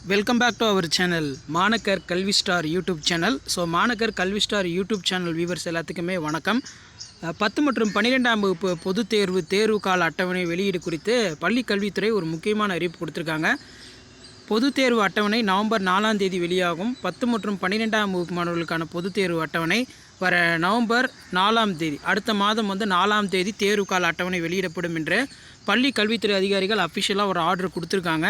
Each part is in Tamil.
Welcome back to our channel மாணக்கர் கல்வி ஸ்டார் யூடியூப் சேனல் ஸோ மாணக்கர் கல்வி ஸ்டார் யூடியூப் சேனல் வியூவர்ஸ் எல்லாத்துக்குமே வணக்கம். பத்து மற்றும் பன்னிரெண்டாம் வகுப்பு பொதுத் தேர்வு தேர்வு கால அட்டவணை வெளியீடு குறித்து பள்ளி கல்வித்துறை ஒரு முக்கியமான அறிவிப்பு கொடுத்துருக்காங்க. பொதுத் தேர்வு அட்டவணை நவம்பர் நாலாம் தேதி வெளியாகும். பத்து மற்றும் பன்னிரெண்டாம் வகுப்பு மாணவர்களுக்கான பொதுத் தேர்வு அட்டவணை வர நவம்பர் நாலாம் தேதி அடுத்த மாதம் வந்து நாலாம் தேதி தேர்வு கால அட்டவணை வெளியிடப்படும் என்று பள்ளி கல்வித்துறை அதிகாரிகள் அஃபிஷியலாக ஒரு ஆர்டர் கொடுத்துருக்காங்க.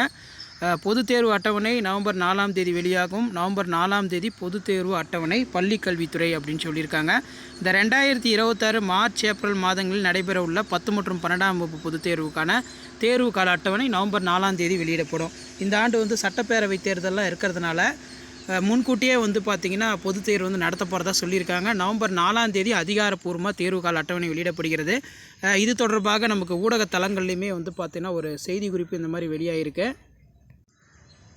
பொது தேர்வு அட்டவணை நவம்பர் நாலாம் தேதி வெளியாகும். நவம்பர் நாலாம் தேதி பொது தேர்வு அட்டவணை பள்ளிக்கல்வித்துறை அப்படின்னு சொல்லியிருக்காங்க. இந்த ரெண்டாயிரத்தி இருபத்தாறு மார்ச் ஏப்ரல் மாதங்களில் நடைபெற உள்ள பத்து மற்றும் பன்னெண்டாம் வகுப்பு பொது தேர்வுக்கான தேர்வு கால அட்டவணை நவம்பர் நாலாம் தேதி வெளியிடப்படும். இந்த ஆண்டு வந்து சட்டப்பேரவை தேர்தலெலாம் இருக்கிறதுனால முன்கூட்டியே வந்து பார்த்திங்கன்னா பொது தேர்வு வந்து நடத்த போகிறதா சொல்லியிருக்காங்க. நவம்பர் நாலாம் தேதி அதிகாரப்பூர்வமாக தேர்வு கால அட்டவணை வெளியிடப்படுகிறது. இது தொடர்பாக நமக்கு ஊடக தளங்கள்லையுமே வந்து பார்த்திங்கன்னா ஒரு செய்தி குறிப்பு இந்த மாதிரி வெளியாகிருக்கு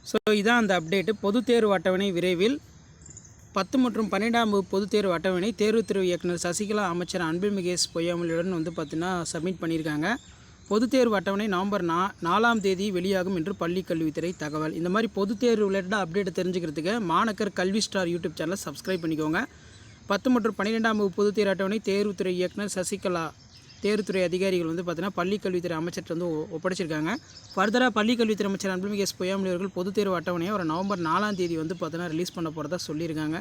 ஸோ இதான் அந்த அப்டேட்டு பொதுத் தேர்வு அட்டவணை விரைவில் பத்து மற்றும் பன்னெண்டாம் வகுப்பு பொதுத் தேர்வு அட்டவணை. தேர்வுத்துறை இயக்குனர் சசிகலா அமைச்சர் அன்பில் எஸ் பொய்யாமலுடன் வந்து பார்த்தீங்கன்னா சப்மிட் பண்ணியிருக்காங்க. பொதுத் தேர்வு அட்டவணை நவம்பர் நா நாலாம் தேதி வெளியாகும் என்று பள்ளி கல்வித்துறை தகவல். இந்த மாதிரி பொதுத் தேர்வு ரிலேட்டடாக அப்டேட் தெரிஞ்சுக்கிறதுக்கு மாணக்கர் கல்வி ஸ்டார் யூடியூப் சேனலை சப்ஸ்கிரைப் பண்ணிக்கோங்க. பத்து மற்றும் பன்னிரெண்டாம் வகுப்பு பொதுத் தேர்வு அட்டவணை தேர்வுத்துறை இயக்குனர் சசிகலா தேர்வுத்துறை அதிகாரிகள் வந்து பார்த்தீங்கன்னா பள்ளி கல்வித்துறை அமைச்சர்கிட்ட வந்து ஒப்படைச்சிருக்காங்க. ஃபர்தராக பள்ளிக்கல்வித்துறை அமைச்சர் அன்புமிகு எஸ் பொய்யாமொழி அவர்கள் பொதுத் தேர்வு அட்டவணையை ஒரு நவம்பர் நாலாம் தேதி வந்து பார்த்தீங்கன்னா ரிலீஸ் பண்ண போகிறதா சொல்லியிருக்காங்க.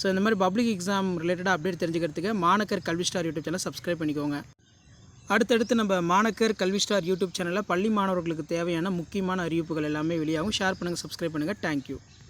ஸோ இந்த மாதிரி பப்ளிக் எக்ஸாம் ரிலேட்டடாக அப்டேட் தெரிஞ்சுக்கிறதுக்கு மாணக்கர் கல்வி ஸ்டார் யூடியூப் சேனல் சப்ஸ்கிரைப் பண்ணிக்கோங்க. அடுத்தடுத்து நம்ம மாணக்கர் கல்வி ஸ்டார் யூடியூப் சேனலில் பள்ளி மாணவர்களுக்கு தேவையான முக்கியமான அறிவிப்புகள் எல்லாமே வெளியாகும். ஷேர் பண்ணுங்கள் சப்ஸ்கிரைப் பண்ணுங்கள் தேங்க்யூ